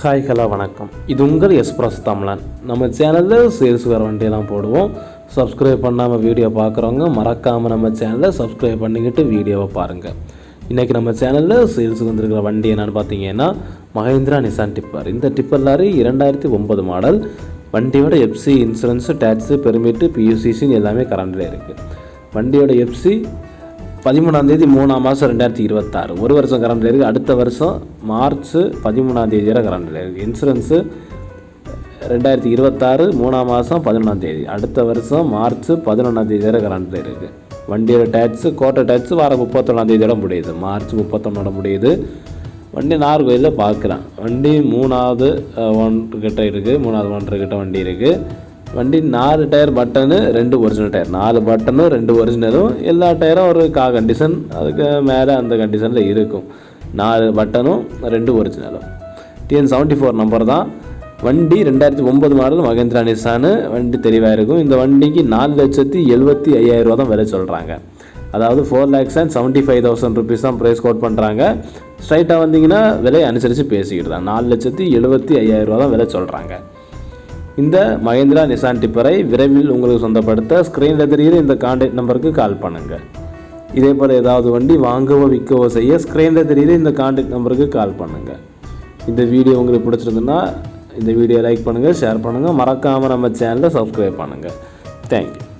Hi hello வணக்கம். இது உங்கள் எஸ்பிரஸ் தமிழன். நம்ம சேனலில் சேல்ஸ் வர வண்டியெல்லாம் போடுவோம். சப்ஸ்கிரைப் பண்ணாமல் வீடியோ பார்க்குறவங்க மறக்காமல் நம்ம சேனலை சப்ஸ்கிரைப் பண்ணிக்கிட்டு வீடியோவை பாருங்கள் இன்றைக்கி நம்ம சேனலில் சேல்ஸுக்கு வந்திருக்கிற வண்டி என்னென்னு பார்த்தீங்கன்னா மஹேந்திரா நிசான் டிப்பர் இந்த டிப்பர் லாரி இரண்டாயிரத்தி ஒம்பது மாடல் வண்டியோட எஃப்சி இன்சூரன்ஸு டேக்ஸு பெர்மிட்டு பியூசிசின்னு எல்லாமே கரண்டில் இருக்குது வண்டியோட எஃப்சி பதிமூணாம் தேதி மூணாம் மாதம் ரெண்டாயிரத்தி இருபத்தாறு. ஒரு வருஷம் கரண்டில் இருக்குது அடுத்த வருஷம் மார்ச் பதிமூணாம் தேதி வரை கரண்டில் இருக்குது இன்சூரன்ஸு ரெண்டாயிரத்தி இருபத்தாறு மூணாம் மாதம் பதினொன்றாம் தேதி. அடுத்த வருஷம் மார்ச் பதினொன்றாம் தேதி வரை கரண்டில் இருக்குது வண்டியோட டேக்ஸு கோட்டை டேக்ஸு வார முப்பத்தொன்னாம் தேதியோட முடியுது. மார்ச் முப்பத்தொன்னோட முடியுது. வண்டி நாகர்கோயிலில் பார்க்குறேன் வண்டி மூணாவது ஒன்று கிட்ட இருக்குது மூணாவது ஒன்றரை கிட்ட வண்டி இருக்குது வண்டி நாலு டயர் பட்டனு ரெண்டு ஒரிஜினல் டயர். நாலு பட்டனும் ரெண்டு ஒரிஜினலும் எல்லா டயரும் ஒரு கா கண்டிஷன் அதுக்கு மேலே அந்த கண்டிஷனில் இருக்கும். நாலு பட்டனும் ரெண்டு ஒரிஜினலும் டிஎன் செவன்ட்டி ஃபோர் நம்பர் தான். வண்டி ரெண்டாயிரத்தி ஒம்பது மாடல் மகேந்திரா நிசானு. வண்டி தெளிவாக இருக்கும். இந்த வண்டிக்கு நாலு லட்சத்தி எழுபத்தி ஐயாயிரம் தான் விலை சொல்கிறாங்க அதாவது four lakhs and seventy five thousand rupees தான் ப்ரைஸ் கோட் பண்ணுறாங்க ஸ்ட்ரைட்டாக வந்தீங்கன்னா விலை அனுசரித்து பேசிக்கிட்டு தான். நாலு லட்சத்தி எழுபத்தி ஐயாயிரம் ரூபா தான் விலை சொல்கிறாங்க இந்த மகேந்திரா நிசான் டிப்பரை விரைவில் உங்களுக்கு சொந்தப்படுத்த ஸ்க்ரீனில் தெரிகிற இந்த கான்டாக்ட் நம்பருக்கு கால் பண்ணுங்கள் இதே போல் ஏதாவது வண்டி வாங்கவோ விற்கவோ செய்ய ஸ்க்ரீனில் தெரிகிற இந்த கான்டாக்ட் நம்பருக்கு கால் பண்ணுங்கள் இந்த வீடியோ உங்களுக்கு பிடிச்சிருந்துன்னா இந்த வீடியோ லைக் பண்ணுங்கள் ஷேர் பண்ணுங்கள் மறக்காமல் நம்ம சேனலை சப்ஸ்கிரைப் பண்ணுங்கள் தேங்க்யூ